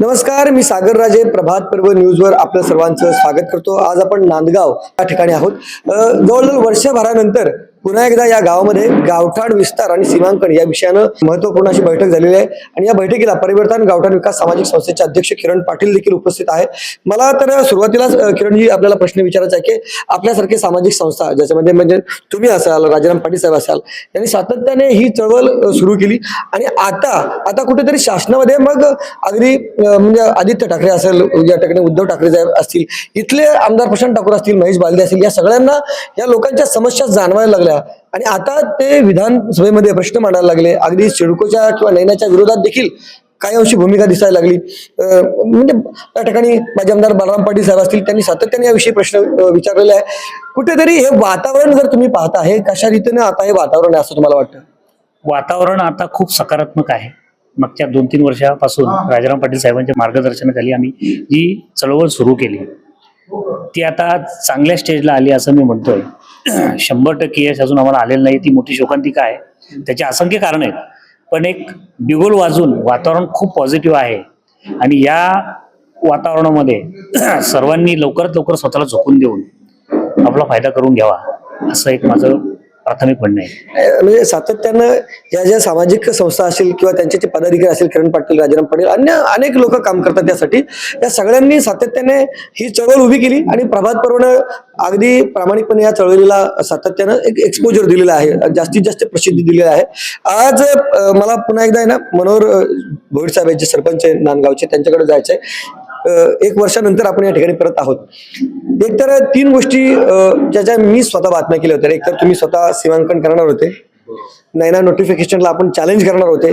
नमस्कार मी सागर राजे प्रभात पर्व न्यूजवर आपलं सर्वांचं स्वागत करतो. आज आपण नांदगाव या ठिकाणी आहोत. जवळजवळ वर्षभरानंतर पुन्हा एकदा या गावामध्ये गावठाण विस्तार आणि सीमांकन या विषयानं महत्त्वपूर्ण अशी बैठक झालेली आहे. आणि या बैठकीला परिवर्तन गावठाण विकास सामाजिक संस्थेचे अध्यक्ष किरण पाटील देखील उपस्थित आहे मला तर सुरुवातीलाच किरणजी आपल्याला प्रश्न विचारायचा आहे की आपल्यासारखे सामाजिक संस्था ज्याच्यामध्ये म्हणजे तुम्ही असाल राजाराम पाटील साहेब असाल यांनी सातत्याने ही चळवळ सुरू केली. आणि आता आता कुठेतरी शासनामध्ये मग अगदी म्हणजे आदित्य ठाकरे असेल या ठिकाणी उद्धव ठाकरे साहेब असतील इथले आमदार प्रशांत ठाकूर असतील महेश बालदे असतील या सगळ्यांना या लोकांच्या समस्या जाणवायला लागल्या. आणि आता ते विधानसभेमध्ये प्रश्न मांडायला लागले. अगदी सिडकोच्या किंवा नैनाच्या विरोधात देखील काही अंशी भूमिका दिसायला लागली. म्हणजे त्या ठिकाणी माझे आमदार बलराम पाटील साहेब असतील त्यांनी सातत्याने याविषयी प्रश्न विचारलेले आहे कुठेतरी हे वातावरण जर तुम्ही पाहता हे कशा रीतीने आता हे वातावरण आहे असं तुम्हाला वाटतं? वातावरण आता खूप सकारात्मक आहे. मागच्या दोन तीन वर्षापासून राजाराम पाटील साहेबांच्या मार्गदर्शनाखाली आम्ही जी चळवळ सुरू केली ती आता चांगल्या स्टेजला आली असं मी म्हणतोय. शंभर टक्के यश अजून आम्हाला आलेलं नाही. ती मोठी शोकांतिका आहे. त्याचे असंख्य कारण आहेत. पण एक बिगुल वाजून वातावरण खूप पॉझिटिव्ह आहे. आणि या वातावरणामध्ये सर्वांनी लवकरात लवकर स्वतःला झोकून देऊन आपला फायदा करून घ्यावा असं एक माझं प्राथमिक म्हणणं आहे. म्हणजे सातत्यानं या ज्या सामाजिक संस्था असतील किंवा त्यांचे जे पदाधिकारी असतील किरण पाटील राजाराम पाटील अन्य अनेक लोक काम करतात त्यासाठी या सगळ्यांनी सातत्याने ही चळवळ उभी केली आणि प्रभात पर्वनं अगदी प्रामाणिकपणे या चळवळीला सातत्यानं एक एक्सपोजर दिलेला आहे जास्तीत जास्त प्रसिद्धी दिलेली आहे. आज मला पुन्हा एकदा आहे ना मनोहर भोईर साहेब जे सरपंच आहे नांदगावचे त्यांच्याकडे जायचं आहे एक वर्षानंतर आपण या ठिकाणी परत आहोत. एक तर तीन गोष्टी ज्याच्या मी स्वतः बातम्या केल्या होत्या. एक तर तुम्ही स्वतः सीमांकन करणार होते. नैना नोटिफिकेशनला आपण चॅलेंज करणार होते.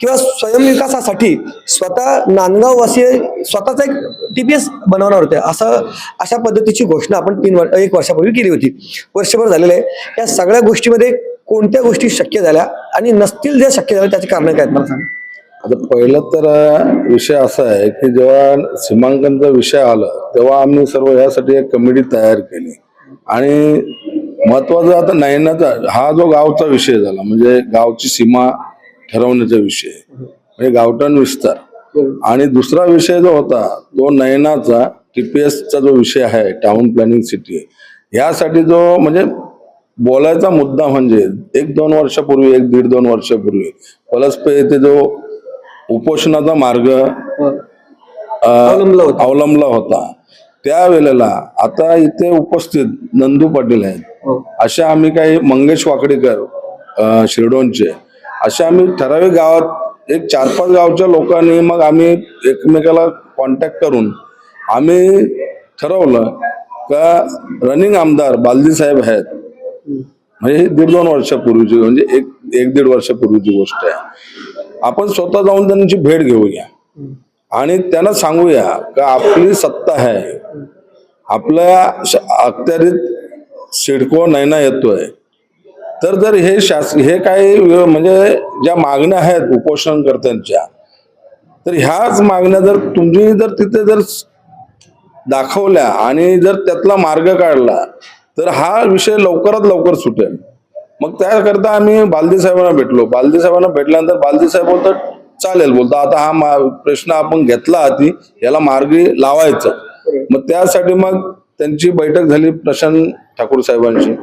किंवा स्वयंविकासासाठी स्वतः नांदगाव वासी स्वतःचा एक टीपीएस बनवणार होते. असं अशा पद्धतीची घोषणा आपण तीन वर, एक वर्षापूर्वी केली होती. वर्षभर झालेलं आहे. या सगळ्या गोष्टीमध्ये कोणत्या गोष्टी शक्य झाल्या आणि नसतील ज्या शक्य झाल्या त्याची कारणं काय मला सांगा. आता पहिलं तर विषय असा आहे की जेव्हा सीमांकनचा विषय आला तेव्हा आम्ही सर्व यासाठी एक कमिटी तयार केली. आणि महत्त्वाचा आता नयनाचा हा जो गावचा विषय झाला म्हणजे गावची सीमा ठरवण्याचा विषय म्हणजे गावठाण विस्तार. आणि दुसरा विषय जो होता तो नयनाचा टीपीएसचा जो विषय आहे टाउन प्लॅनिंग सिटी यासाठी जो म्हणजे बोलायचा मुद्दा म्हणजे एक दोन वर्षापूर्वी एक दीड दोन वर्षापूर्वी पलसपे येथे जो उपोषणाचा मार्ग अवलंबला होता. त्यावेळेला आता इथे उपस्थित नंदू पाटील आहेत. हो. अशा आम्ही काही मंगेश वाकडेकर शिरडोनचे अशा आम्ही ठराविक गावात एक चार पाच गावच्या लोकांनी मग आम्ही एकमेकाला कॉन्टॅक्ट करून आम्ही ठरवलं का रनिंग आमदार बालदी साहेब आहेत. म्हणजे हे दीड दोन वर्षापूर्वीची म्हणजे एक एक दीड वर्षापूर्वीची गोष्ट आहे. आपण स्वतः जाऊन त्यांची भेट घेऊया. आणि त्यांना सांगूया का आपली सत्ता आहे. आपल्या अखत्यारीत सिडको नैना येतोय. तर जर हे शास हे काही म्हणजे ज्या मागण्या आहेत उपोषणकर्त्यांच्या तर ह्याच मागण्या जर तुम्ही जर तिथे जर दाखवल्या आणि जर त्यातला मार्ग काढला तर हा विषय लवकरात लवकर सुटेल. मग त्याकरता आम्ही बालदी साहेबांना भेटलो. बालदी साहेबांना भेटल्यानंतर बालदी साहेब बोलतात चालेल बोलतो आता हा प्रश्न आपण घेतला आधी याला मार्गी लावायचा. मग त्यासाठी मग त्यांची बैठक झाली प्रशांत ठाकूर साहेबांची.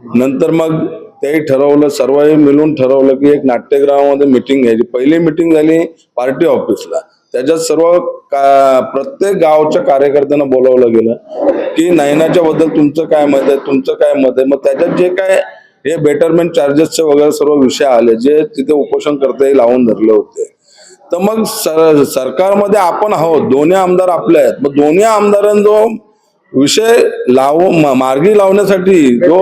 नंतर मग तेही ठरवलं सर्व मिळून ठरवलं की एक नाट्यगृहामध्ये मिटिंग घ्यायची. पहिली मिटिंग झाली पार्टी ऑफिसला त्याच्यात सर्व का प्रत्येक गावच्या कार्यकर्त्यांना बोलावलं गेलं की नयनाच्या बद्दल तुमचं काय मत आहे तुमचं काय मत आहे? मग त्याच्यात जे काय हे बेटरमेंट चार्जेसचे वगैरे सर्व विषय आले जे तिथे उपोषण करते लावून धरले होते. तर मग सर सरकारमध्ये आपण आहोत दोन्ही आमदार आपले आहेत. मग दोन्ही आमदारांना जो विषय लाव मार्गी लावण्यासाठी जो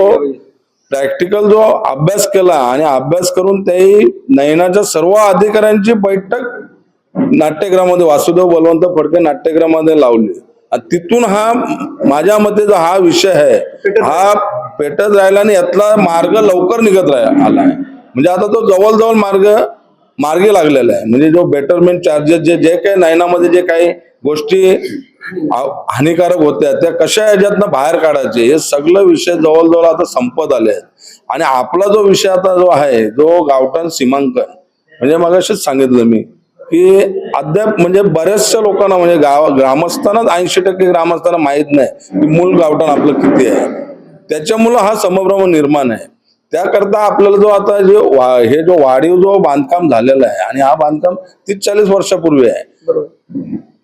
प्रॅक्टिकल जो अभ्यास केला आणि अभ्यास करून त्याही नयनाच्या सर्व अधिकाऱ्यांची बैठक नाट्यगृहामध्ये वासुदेव बलवंत फडके नाट्यगृहामध्ये लावली. तिथून हा माझ्या मते जो हा विषय आहे हा पेटत राहिला आणि यातला मार्ग लवकर निघत राहिला आला आहे. म्हणजे आता तो जवळजवळ मार्ग मार्गी लागलेला आहे. म्हणजे जो बेटरमेंट चार्जेस जे जे काही नयनामध्ये जे काही गोष्टी हानिकारक होत्या त्या कशा याच्यातनं बाहेर काढायचे हे सगळं विषय जवळजवळ आता संपत आले आहेत. आणि आपला जो विषय आता जो आहे जो गावठाण सीमांकन. म्हणजे मगाशीच सांगितलं मी की अद्याप म्हणजे बऱ्याचशा लोकांना म्हणजे गाव ग्रामस्थांनाच ऐंशी टक्के ग्रामस्थांना माहीत नाही की मूळ गावठाण आपलं किती आहे. त्याच्यामुळं हा समभ्रम निर्माण आहे. त्याकरता आपल्याला जो आता जे वा- हे जो वाढीव जो बांधकाम झालेला आहे आणि हा बांधकाम तीस चाळीस वर्षापूर्वी आहे.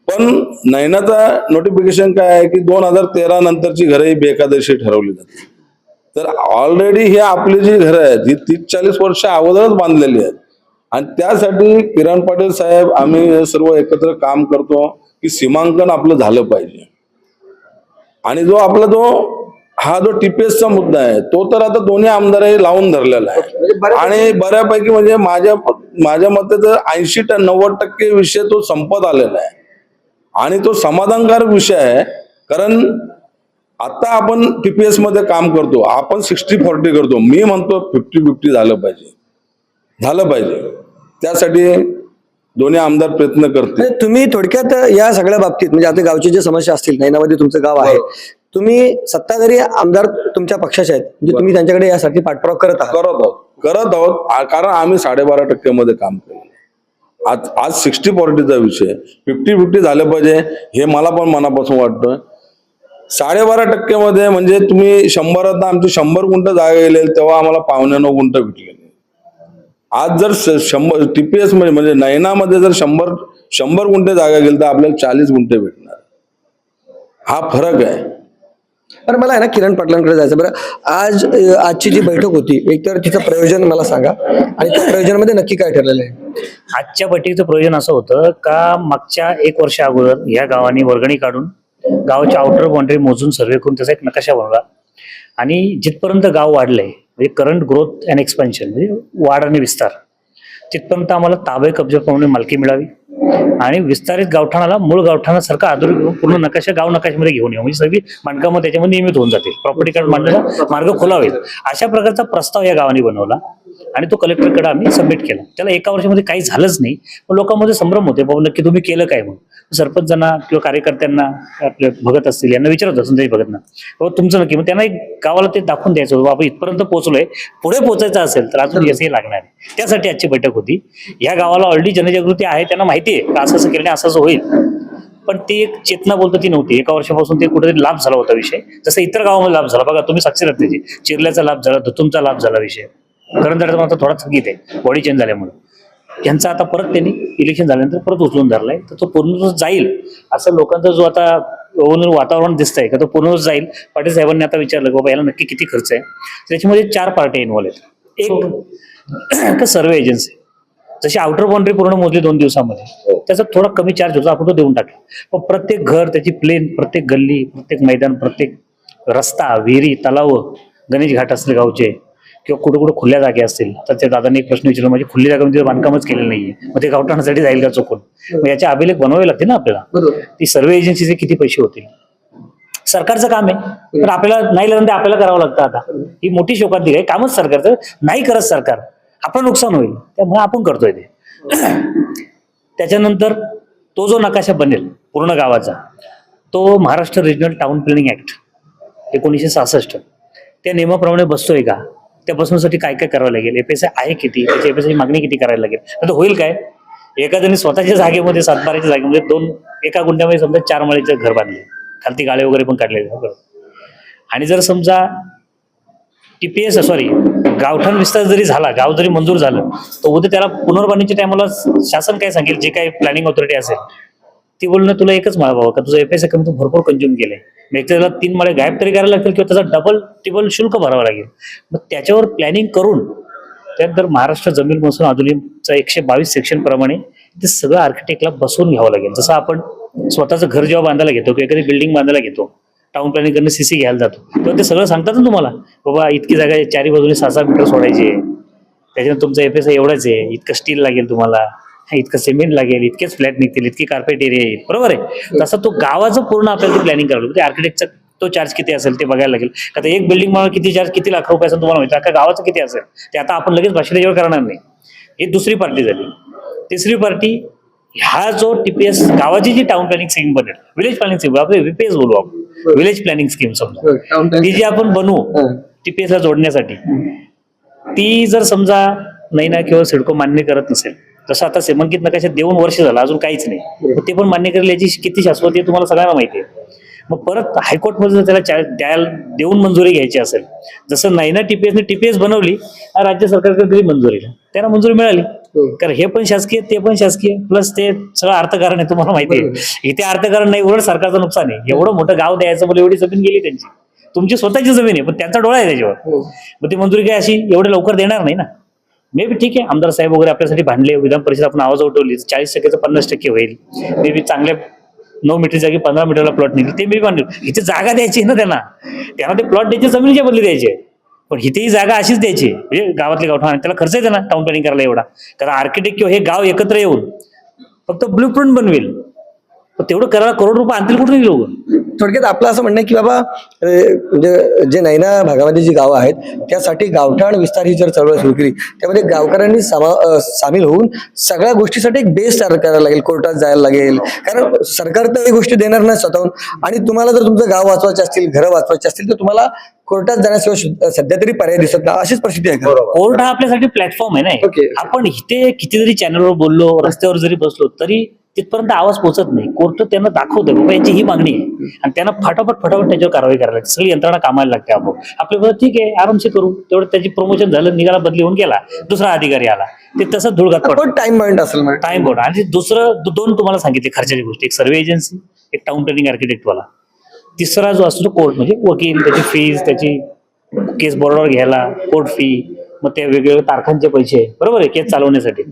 पण नैनाचा नोटिफिकेशन काय आहे की दोन हजार तेरा नंतरची घरं ही बेकायदेशीर ठरवली जाते तर ऑलरेडी हे आपली जी घरं आहेत ही तीस चाळीस वर्ष अगोदरच बांधलेली आहेत. आणि त्यासाठी किरण पाटील साहेब आम्ही हे सर्व एकत्र काम करतो की सीमांकन आपलं झालं पाहिजे. आणि जो आपला जो हा जो टीपीएसचा मुद्दा आहे तो तर आता दोन्ही आमदारही लावून धरलेला आहे. आणि बऱ्यापैकी म्हणजे माझ्या माझ्या मते तर ऐंशी टन नव्वद टक्के विषय तो संपत आलेला आहे. आणि तो समाधानकारक विषय आहे कारण आता आपण टीपीएसमध्ये काम करतो आपण सिक्स्टी फॉर्टी करतो. मी म्हणतो फिफ्टी फिफ्टी झालं पाहिजे. झालं पाहिजे. त्यासाठी दोन्ही आमदार प्रयत्न म्हणजे तुम्ही थोडक्यात या सगळ्या बाबतीत म्हणजे आता गावची जी समस्या असतील नैनामध्ये तुमचं गाव आहे तुम्ही सत्ताधारी आमदार तुमच्या पक्षाचे आहेत म्हणजे तुम्ही त्यांच्याकडे यासाठी पाठपुरावा करत आहात. करत आहोत. करत आहोत कारण आम्ही साडेबारा टक्क्यामध्ये काम केलं. आज आज सिक्स्टी फॉर्टीचा विषय फिफ्टी फिफ्टी झालं पाहिजे हे मला पण मनापासून वाटतं. साडेबारा टक्क्यामध्ये म्हणजे तुम्ही शंभरात आमची शंभर गुंठ जागा गेले तेव्हा आम्हाला पावणे नऊ गुंठ भेटलेली आज जर शंभर टीपीएसमध्ये म्हणजे नयनामध्ये जर शंभर शंभर गुंठे जागा गेली तर आपल्याला चाळीस गुंठे भेटणार. हा फरक आहे. बरं मला आहे ना किरण पाटलांकडे जायचं बरं आज आजची जी बैठक होती एकतर तिचं प्रयोजन मला सांगा. आणि त्या प्रयोजनामध्ये नक्की काय ठरलेलं आहे? आजच्या बैठकीचं प्रयोजन असं होतं का मागच्या एक वर्षा अगोदर या गावाने वर्गणी काढून गावाची आउटर बाउंड्री मोजून सर्वे करून त्याचा एक नकाशा बनवला. आणि जिथपर्यंत गाव वाढलंय म्हणजे करंट ग्रोथ अँड एक्सपेन्शन म्हणजे वाढ आणि विस्तार. तिथपर्यंत आम्हाला ताबे कब्जाप्रमाणे मालकी मिळावी. आणि विस्तारित गावठाणाला मूळ गावठाणासारखा आधुनिक घेऊन पूर्ण नकाशा गाव नकाशामध्ये घेऊन येऊ. म्हणजे सगळी बांधकामं त्याच्यामध्ये नियमित होऊन जातील. प्रॉपर्टी कार्ड मांडण्याचा मार्ग खुला होईल अशा प्रकारचा प्रस्ताव या गावाने बनवला. आणि तो कलेक्टरकडे आम्ही सबमिट केला. त्याला एका वर्षामध्ये काही झालंच नाही. पण लोकांमध्ये संभ्रम होते बाबा नक्की तुम्ही केलं काय म्हणून? सरपंचांना किंवा कार्यकर्त्यांना आपले भगत असतील यांना विचारत असतील संदेश भगतना. बाबा तुमचं नक्की मग त्यांना एक गावाला ते दाखवून द्यायचं होतं बाबा इथपर्यंत पोहोचलोय पुढे पोहोचायचं असेल तर अजून यशही लागणार आहे. त्यासाठी आजची बैठक होती. ह्या गावाला ऑलरेडी जनजागृती आहे त्यांना माहिती आहे का असं असं केल्याने असं असं होईल. पण ती एक चेतना बोलतो ती नव्हती. एका वर्षापासून ते कुठेतरी लाभ झाला होता विषय. जसं इतर गावामध्ये लाभ झाला. बघा तुम्ही साक्षी राहत त्याची चिरल्याचा लाभ झाला धुतुमचा लाभ झाला विषय. करंजाचा मात्र थोडा थकीत आहे. बॉडी चेंज झाल्यामुळे. यांचा आता परत त्यांनी इलेक्शन झाल्यानंतर परत उचलून धरलाय. तर तो पूर्ण जाईल. असं लोकांचा जो आता वातावरण दिसतंय का तो पूर्ण जाईल. पाटील साहेबांनी आता विचारलं की बाबा याला नक्की किती खर्च आहे? त्याच्यामध्ये चार पार्टी इन्व्हॉल्व आहेत. एक सर्वे एजन्सी जशी आउटर बाउंड्री पूर्ण मोजली दोन दिवसामध्ये त्याचा थोडा कमी चार्ज होता आपण तो देऊन टाकला. पण प्रत्येक घर त्याची प्लेन प्रत्येक गल्ली प्रत्येक मैदान प्रत्येक रस्ता विहिरी तलाव गणेश घाट असले गावचे किंवा कुठे कुठे खुल्या जागे असतील तर त्या दादांनी एक प्रश्न विचारला म्हणजे खुली जागा बांधकामच केलेलं नाहीये मग ते गावठाणासाठी जाईल का चुकून? मग याचे अभिलेख बनवावे लागतील ना आपल्याला. ती सर्वे एजन्सीचे किती पैसे होतील? सरकारचं काम आहे. तर आपल्याला नाही लागलं आपल्याला करावं लागतं आता. ही मोठी शोकांतिका आहे. कामच सरकारचं नाही करत सरकार. आपलं नुकसान होईल. त्यामुळे आपण करतोय ते. त्याच्यानंतर तो जो नकाशा बनेल पूर्ण गावाचा तो Maharashtra regional town planning act एकोणीसशे सहासष्ट. त्या नियमाप्रमाणे बसतोय का? त्या बसण्यासाठी काय काय करावं लागेल? एपीएसआय आहे किती? त्याची एपीएसआय मागणी किती करायला लागेल? आता होईल काय? एका जणी स्वतःच्या जागेमध्ये सातबाराच्या जागेमध्ये दोन एका गुंड्यामध्ये समजा चार माळीचं घर बांधले. खालती गाळे वगैरे पण काढले. आणि जर समजा टीपीएस सॉरी गावठाण विस्तार जरी झाला गाव जरी मंजूर झालं तर उद्या त्याला पुनर्बांधणीच्या टायमाला शासन काय सांगेल? जे काही प्लॅनिंग ऑथॉरिटी असेल ती बोलणं तुला एकच माळ बाबा का तुझं एफ आय कमी तू भरपूर कंझ्युम केलंय. मग एक तर त्याला तीन माळे गायब तरी करायला लागतील किंवा त्याचा डबल टिबल शुल्क भरावं लागेल. मग त्याच्यावर प्लॅनिंग करून त्यानंतर महाराष्ट्र जमीन महसूल अधिनियमचा एकशे बावीस सेक्शन प्रमाणे ते सगळं आर्किटेक्टला बसवून घ्यावं लागेल. जसं आपण स्वतःचं घर जेव्हा बांधायला घेतो किंवा एखादी बिल्डिंग बांधायला घेतो टाउन प्लॅनिंग करणं सीसी घ्यायला जातो तेव्हा ते सगळं सांगतात ना तुम्हाला बाबा इतकी जागा आहे, चारी बाजूने सहा सहा मीटर सोडायची आहे. त्याच्यानंतर तुमचं एफ एस एवढंच आहे इतकं स्टील लागेल तुम्हाला. इतकं सिमेंट लागेल इतकेच फ्लॅट निघतील इतकी कार्पेट एरिया येईल बरोबर आहे? तसं तो गावाचं पूर्ण आपल्याला प्लॅनिंग करावं लागेल. आर्किटेक्टचा तो चार्ज किती असेल ते बघायला लागेल. आता एक बिल्डिंग मला किती चार्ज किती लाख रुपये असेल तुम्हाला माहिती अख्खा गावाचं किती असेल? ते आता आपण लगेच भाषेला जेवढं करणार नाही. ही दुसरी पार्टी झाली. तिसरी पार्टी हा जो टीपीएस गावाची जी टाउन प्लॅनिंग स्कीम बनेल विलेज प्लॅनिंग स्कीम आपण व्हीपीएस बोलू आपण. विलेज प्लॅनिंग स्कीम समजा. ती जी आपण बनवू टीपीएस ला जोडण्यासाठी ती जर समजा नाही ना किंवा सिडको मान्य करत नसेल जसं आता सेमंकित नकाशात देऊन वर्ष झालं अजून काहीच नाही. ते पण मान्य करेल याची किती शाश्वती आहे तुम्हाला सगळ्यांना माहिती आहे. मग परत हायकोर्टमध्ये जर त्याला द्यायला देऊन मंजुरी घ्यायची असेल जसं नाही ना टीपीएसने टीपीएस बनवली राज्य सरकारकडे दिली मंजुरीला त्यांना मंजुरी मिळाली. कारण हे पण शासकीय ते पण शासकीय प्लस ते सगळं अर्थकारण आहे तुम्हाला माहिती आहे. इथे अर्थकारण नाही उलट सरकारचं नुकसान आहे. एवढं मोठं गाव द्यायचं मला एवढी जमीन गेली त्यांची. तुमची स्वतःची जमीन आहे पण त्यांचा डोळा आहे त्याच्यावर. मग ती मंजुरी काय अशी एवढे लवकर देणार नाही ना? मे बी ठीक आहे. आमदार साहेब वगैरे आपल्यासाठी भांडले विधान परिषद आपण आवाज उठवली चाळीस टक्क्याचं पन्नास टक्के होईल. मे बी चांगल्या नऊ मीटर जागी पंधरा मीटरला प्लॉट निघेल. ते मी मांडू इथे जागा द्यायची ना त्यांना. त्यांना ते प्लॉट द्यायचे जमिनीच्या बदली द्यायचे. पण इथे ही जागा अशीच द्यायची. म्हणजे गावातले गावठाण आणि त्याला खर्च येते ना टाउन प्लॅनिंग करायला एवढा. कारण आर्किटेक्ट किंवा हे गाव एकत्र येऊन फक्त ब्लू प्रिंट बनवेल. पण तेवढं करायला करोड रुपये आणतील कुठून लोक? थोडक्यात आपलं असं म्हणणं आहे की बाबा म्हणजे जे नैना भागामध्ये जी गावं आहेत त्यासाठी गावठाण विस्तार ही जर चळवळ सुरू केली त्यामध्ये गावकऱ्यांनी सामा सामील होऊन सगळ्या गोष्टीसाठी एक बेस तयार करायला लागेल कोर्टात जायला लागेल. कारण सरकार तर ही गोष्टी देणार नाही स्वतःहून. आणि तुम्हाला जर तुमचं गाव वाचवायचे असतील घरं वाचवायची असतील तर तुम्हाला कोर्टात जाण्याशिवाय सध्या तरी पर्याय दिसत नाही. अशीच परिस्थिती आहे का? कोर्ट हा आपल्यासाठी प्लॅटफॉर्म आहे. ना आपण इथे किती जरी चॅनलवर बोललो रस्त्यावर जरी बसलो तरी तिथपर्यंत आवाज पोहोचत नाही. कोर्ट त्यांना दाखवतं. बाबा यांची ही मागणी आहे. आणि त्यांना फटाफट फटाफट त्याच्यावर कारवाई करायला लागते. सगळी यंत्रणा कामाला लागते आपण आपल्या बरोबर ठीक आहे आरामशी करू. तेवढं त्याची प्रमोशन झालं निघाला बदली होऊन गेला. दुसरा अधिकारी आला. ते तसंच धुळगात पडतं. टाइम पॉईंट असेल टाइम बोर्ड आणि दुसरं दोन तुम्हाला सांगितले खर्चाची गोष्टी. एक सर्वे एजन्सी एक टाउन प्लॅनिंग आर्किटेक्ट वाला. तिसरा जो असतो तो कोर्ट म्हणजे वकील त्याची फीज त्याची केस बोर्डावर घ्यायला कोर्ट फी मग त्या वेगवेगळ्या तारखांचे पैसे बरोबर आहे केस चालवण्यासाठी.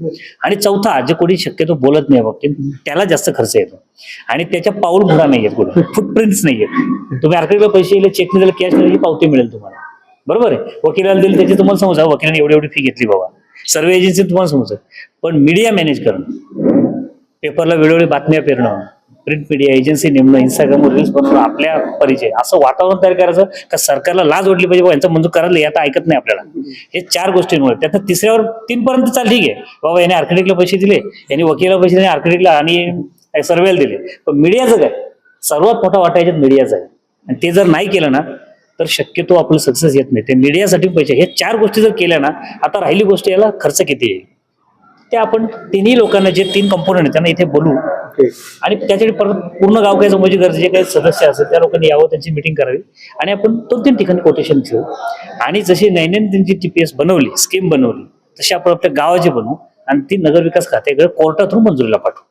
आणि चौथा जे कोणी शक्यतो बोलत नाही बाबतीत त्याला जास्त खर्च येतो. आणि त्याच्या पाऊल घोडा नाही आहेत कुठं. फुटप्रिंट्स नाही आहेत. तुम्ही आर्किटेक्टला पैसे दिले चेक नाही कॅश नाही पावती मिळेल तुम्हाला. बरोबर आहे? वकिलाला दिली त्याची तुम्हाला समजा वकिलाने एवढी एवढी फी घेतली बाबा. सर्व एजन्सी तुम्हाला समजा. पण मीडिया मॅनेज करणं. पेपरला वेळोवेळी बातम्या पेरणं. प्रिंट मीडिया एजन्सी नेमणं इंस्टाग्रामवर रील्स बनवणं आपल्या परिचय. असं वातावरण तयार करायचं का सरकारला लाज वाटली पाहिजे बाबा यांचं मंजूर करायला हे आता ऐकत नाही आपल्याला. हे चार गोष्टींमुळे. त्यातनं तिसऱ्यावर तीनपर्यंत चाल ठीक आहे. बाबा याने आर्किटेक्टला पैसे दिले यांनी वकिला पैसे दिले आर्किटेक्टला आणि सर्वेला दिले. पण मीडियाचं काय? सर्वात मोठा वाटा याच्यात मीडियाचा आहे. आणि ते जर नाही केलं ना तर शक्यतो आपलं सक्सेस येत नाही. ते मीडियासाठी पैसे. हे चार गोष्टी जर केल्या ना आता राहिली गोष्ट याला खर्च किती आहे? ते आपण तिन्ही लोकांना जे तीन कंपोनंट आहेत त्यांना इथे बोलू. आणि त्यासाठी परत पूर्ण गाव काय समोरचे गरजे जे काही सदस्य असेल त्या लोकांनी यावं त्यांची मिटिंग करावी. आणि आपण दोन तीन ठिकाणी कोटेशन घेऊ आणि जशी दैनंदिन जी टीपीएस बनवली स्कीम बनवली तशी आपण आपल्या गावाची बनवू. आणि ती नगरविकास खात्याकडे कोर्टातून मंजुरीला पाठवू.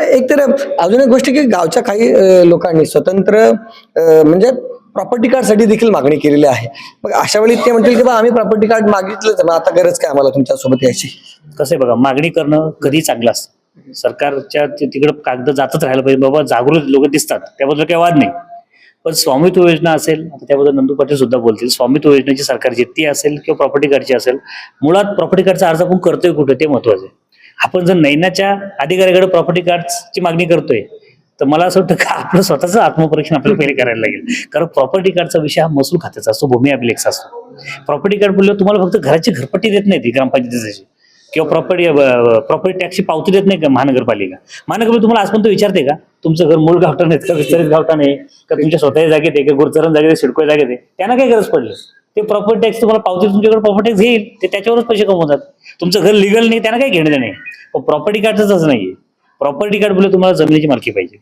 एक तर अजून एक गोष्ट की गावच्या काही लोकांनी स्वतंत्र म्हणजे प्रॉपर्टी कार्डसाठी देखील मागणी केलेली आहे. मग अशा वेळी ते म्हणतील की बा आम्ही प्रॉपर्टी कार्ड मागितलंच मग आता गरज काय आम्हाला तुमच्यासोबत यायची? कसं आहे बघा मागणी करणं कधी चांगलं असतं? सरकारच्या तिकडं कागद जातच राहायला पाहिजे. बाबा जागृत लोक दिसतात. त्याबद्दल काही वाद नाही. पण स्वामित्व योजना असेल त्याबद्दल नंदू पाटील सुद्धा बोलतील स्वामित्व योजनेची सरकारची ती असेल किंवा प्रॉपर्टी कार्डची असेल मुळात प्रॉपर्टी कार्डचा अर्ज आपण करतोय कुठे? ते महत्वाचं आहे. आपण जर नैनाच्या अधिकाऱ्याकडे प्रॉपर्टी कार्डची मागणी करतोय तर मला असं वाटतं का आपलं स्वतःचं आत्मपरीक्षण आपल्याला पहिले करायला लागेल. कारण प्रॉपर्टी कार्डचा विषय हा महसूल खात्याचा असतो भूमी अभिलेखचा असतो. प्रॉपर्टी कार्ड बोलल्यावर तुम्हाला फक्त घराची घरपट्टी देत नाही ती ग्रामपंचायतीची. किंवा प्रॉपर्टी प्रॉपर्टी टॅक्सची पावती देत नाही का महानगरपालिका. महानगरपालिका तुम्हाला आजपर्यंत विचारते का? तुमचं घर मूळ गावठाण नाही का विस्तारित गावठाण आहे का तुमच्या स्वतःच्या जागेत आहे का गुरचरण जागेत आहे सिडको जागेत आहे? त्यांना काय गरज पडली? ते प्रॉपर्टी टॅक्स तुम्हाला पावती तुमच्याकडे प्रॉपर्टी टॅक्स घेईल ते त्याच्यावरच पैसे कमवतात. तुमचं घर लिगल नाही त्यांना काय घेणं नाही. पण प्रॉपर्टी कार्डच असं नाहीये. प्रॉपर्टी कार्ड बोलले तुम्हाला जमिनीची मालकी पाहिजे.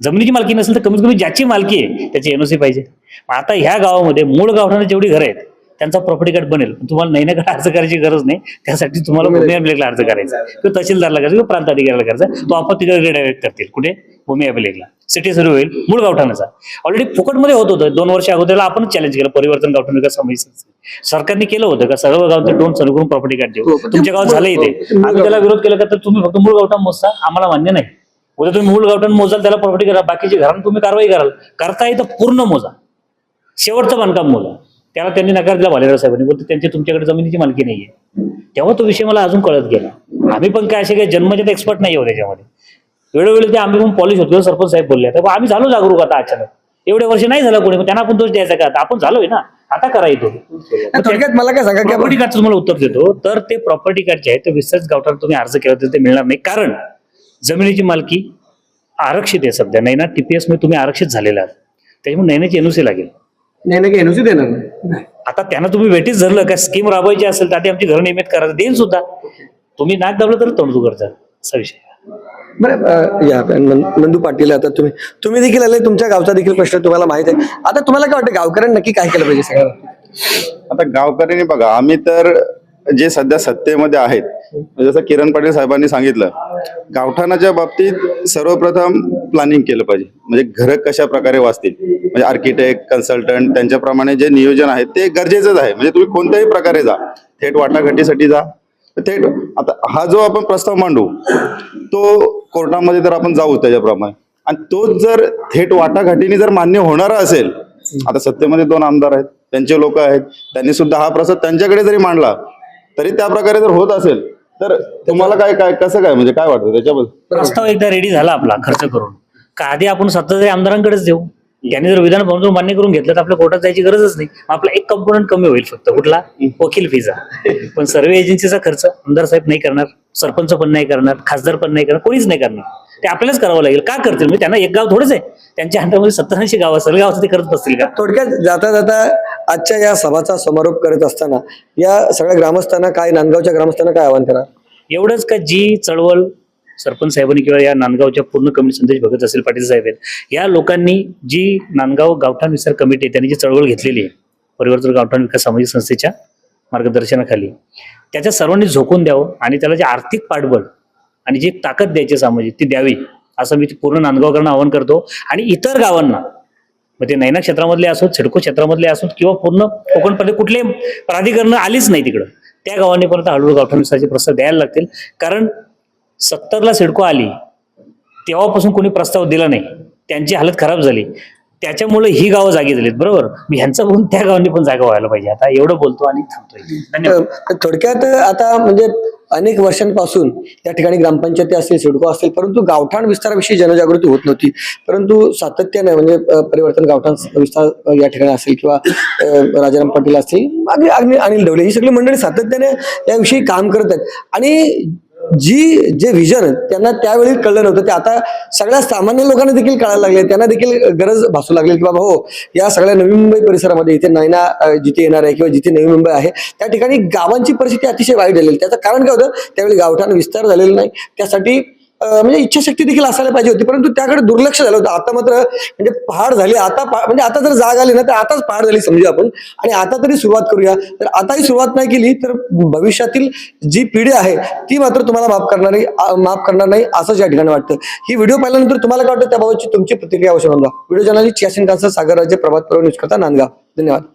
जमिनीची मालकी नसेल तर कमीत कमी ज्याची मालकी आहे त्याची एनओसी पाहिजे. आता ह्या गावामध्ये मूळ गावठाणे जेवढी घरं आहेत त्यांचा प्रॉपर्टी कार्ड बनेल. तुम्हाला नैनाकडे अर्ज करायची गरज नाही. त्यासाठी तुम्हाला भूमी अभिलेखला अर्ज करायचा. किंवा तहसीलदारला करायचा किंवा प्रांत अधिकाऱ्याला करायचा. तो आपण तिकडे रिडायरेक्ट करतील. कुठे? भूमी अभिलेखला सिटी सर्व होईल. मूळ गावठाणाचा. ऑलरेडी फुकटमध्ये होत होतं. दोन वर्ष अगोदरला आपण चॅलेंज केलं. परिवर्तन गावठाण विकास समिती सरकारने केलं होतं का? सर्व गावचे दोन सर करून प्रॉपर्टी कार्ड देऊ तुमच्या गावात झालं इथे आम्ही त्याला विरोध केला का? तर तुम्ही फक्त मूळ गावठाण मोजता. आम्हाला मान्य नाही. उद्या तुम्ही मूळ गावठाण मोजाल त्याला प्रॉपर्टी करा. बाकीचे घरांना तुम्ही कारवाई कराल. करता येतं पूर्ण मोजा. शेवटचं बांधकाम मोजा. त्याला त्यांनी नकार दिला भालेराव साहेबांनी बोलतो त्यांची तुमच्याकडे जमिनीची मालकी नाहीये. तेव्हा तो विषय मला अजून कळत गेला. आम्ही पण काय असे काही जन्मजात एक्सपर्ट नाही आहोत त्याच्यामध्ये. वेळोवेळी ते आम्ही पण पॉलिश होतो सरपंच साहेब बोलले. तर आम्ही झालो जागरूक आता अचानक. एवढे वर्ष नाही झालं कोणी त्यांना आपण दोष द्यायचा का? आपण झालोय ना. आता करा येतो थोडक्यात मला काय सांगा प्रॉपर्टी कार्डचं तुम्हाला उत्तर देतो. तर ते प्रॉपर्टी कार्डचे आहे ते विस्तृत गावठाण तुम्ही अर्ज केला तर ते मिळणार नाही. कारण जमिनीची मालकी आरक्षित आहे सध्या. नैना टीपीएसमध्ये तुम्ही आरक्षित झालेला आहात. त्याच्यामुळे नैनाची एनओसी लागेल. नाही नाही एनओसी देणार नाही. आता त्यांना तुम्ही वेटीच धरलं का स्कीम राबवायची असेल तर आधी आमची घरं नियमित करा देईल सुद्धा. तुम्ही नाक दाबलं तर तोंड करतात असा विषय. बरं या नंदू पाटील आता तुम्ही. तुम्ही देखील आले तुमच्या गावचा देखील प्रश्न तुम्हाला माहीत आहे. आता तुम्हाला काय वाटतं गावकऱ्यांनी नक्की काय केलं पाहिजे सगळं आता गावकऱ्यांनी बघा आम्ही तर जे सध्या सत्तेमध्ये आहेत जसं किरण पाटील साहेबांनी सांगितलं गावठाणाच्या बाबतीत सर्वप्रथम प्लॅनिंग केलं पाहिजे. म्हणजे घरं कशा प्रकारे वाचतील? म्हणजे आर्किटेक्ट कन्सल्टंट त्यांच्याप्रमाणे जे नियोजन आहे ते गरजेचंच आहे. म्हणजे तुम्ही कोणत्याही प्रकारे जा. थेट वाटाघाटीसाठी जा. थेट आता हा जो आपण प्रस्ताव मांडू तो कोर्टामध्ये जर आपण जाऊ त्याच्याप्रमाणे. आणि तोच जर थेट वाटाघाटीने जर मान्य होणारा असेल आता सत्तेमध्ये दोन आमदार आहेत त्यांचे लोक आहेत त्यांनी सुद्धा हा प्रस्ताव त्यांच्याकडे जरी मांडला तरी त्या प्रकारे जर होत असेल तर तुम्हाला काय काय कसं काय म्हणजे काय वाटतं त्याच्याबद्दल? प्रस्ताव एकदा रेडी झाला आपला खर्च करून. का आधी आपण सत्ताधारी आमदारांकडेच देऊ? त्यांनी जर विधान भवन मान्य करून घेतलं तर आपल्या कोर्टात जायची गरजच नाही. आपला एक कंपोनंट कमी होईल फक्त. कुठला? वकील फीचा पण सर्वे एजन्सीचा खर्च आमदार साहेब नाही करणार सरपंच पण नाही करणार खासदार पण नाही करणार कोणीच नाही करणार. ते आपल्यालाच करावं लागेल. का करतील? म्हणजे त्यांना एक गाव थोडंच आहे. त्यांच्या हातामध्ये सत्तर ऐंशी गाव असेल गावाचं ते करत बसतील का? थोडक्यात जाता जाता आजच्या या सभाचा समारोप करत असताना या सगळ्या ग्रामस्थांना काय नांदगावच्या ग्रामस्थांना काय आव्हान करा? एवढंच का जी चळवळ सरपंच साहेबांनी किंवा या नांदगावच्या पूर्ण कमिटी संदेश भगत असेल पाटील साहेब आहेत या लोकांनी जी नांदगाव गावठाण विस्तार कमिटी आहे त्यांनी जी चळवळ घेतलेली आहे परिवर्तन गावठाण विकास सामाजिक संस्थेच्या मार्गदर्शनाखाली त्याच्या सर्वांनी झोकून द्यावं आणि त्याला जे आर्थिक पाठबळ आणि जी ताकद द्यायची सामाजिक ती द्यावी असं मी पूर्ण नांदगावकरांना आवाहन करतो. आणि इतर गावांना मग ते नैना क्षेत्रामधले असोत सिडको क्षेत्रामधले असोत किंवा पूर्ण कोकणपर्यंत कुठले प्राधिकरण आलीच नाही तिकडं त्या गावांनी परत हळूहळू गावठाण विस्ताराचे प्रस्ताव द्यायला लागतील. कारण सत्तरला सिडको आली तेव्हापासून कोणी प्रस्ताव दिला नाही. त्यांची हालत खराब झाली. त्याच्यामुळे ही गावं जागी झालीत बरोबर? मी ह्यांचं बघून त्या गावांनी पण जागा व्हायला पाहिजे. आता एवढं बोलतो आणि थांबतोय. धन्यवाद. थोडक्यात आता म्हणजे अनेक वर्षांपासून या ठिकाणी ग्रामपंचायती असतील सिडको असतील परंतु गावठाण विस्ताराविषयी जनजागृती होत नव्हती. परंतु सातत्याने म्हणजे परिवर्तन गावठाण विस्तार या ठिकाणी असेल किंवा राजाराम पाटील असतील अगदी अनिल ढवले ही सगळी मंडळी सातत्याने याविषयी काम करत आहेत. आणि जी जे व्हिजन त्यांना त्यावेळी कळलं नव्हतं. ते आता सगळ्या सामान्य लोकांना देखील कळायला लागले. त्यांना देखील गरज भासू लागली की बाबा हो या सगळ्या नवी मुंबई परिसरामध्ये इथे नैना जिथे येणार आहे किंवा जिथे नवी मुंबई आहे त्या ठिकाणी गावांची परिस्थिती अतिशय वाईट झालेली. त्याचं कारण काय होतं? त्यावेळी गावठाण विस्तार झालेला नाही. त्यासाठी म्हणजे इच्छाशक्ती देखील असायला पाहिजे होती परंतु त्याकडे दुर्लक्ष झालं होतं. आता मात्र म्हणजे पहाड झाली आता म्हणजे आता जर जाग आली ना तर आताच पहाड झाली समजू आपण. आणि आता तरी सुरुवात करूया. तर आताही सुरुवात नाही केली तर भविष्यातील जी पिढी आहे ती मात्र तुम्हाला माफ करणार नाही माफ करणार नाही असंच या ठिकाणी वाटतं. ही व्हिडिओ पाहिल्यानंतर तुम्हाला काय वाटतं? त्याबाबतची तुमची प्रतिक्रिया अवश्य नोंदवा. व्हिडिओ जर्नलिस्ट यासिन कांसर सागर राज्य प्रभात पर्व न्यूज करता नांदगाव. धन्यवाद.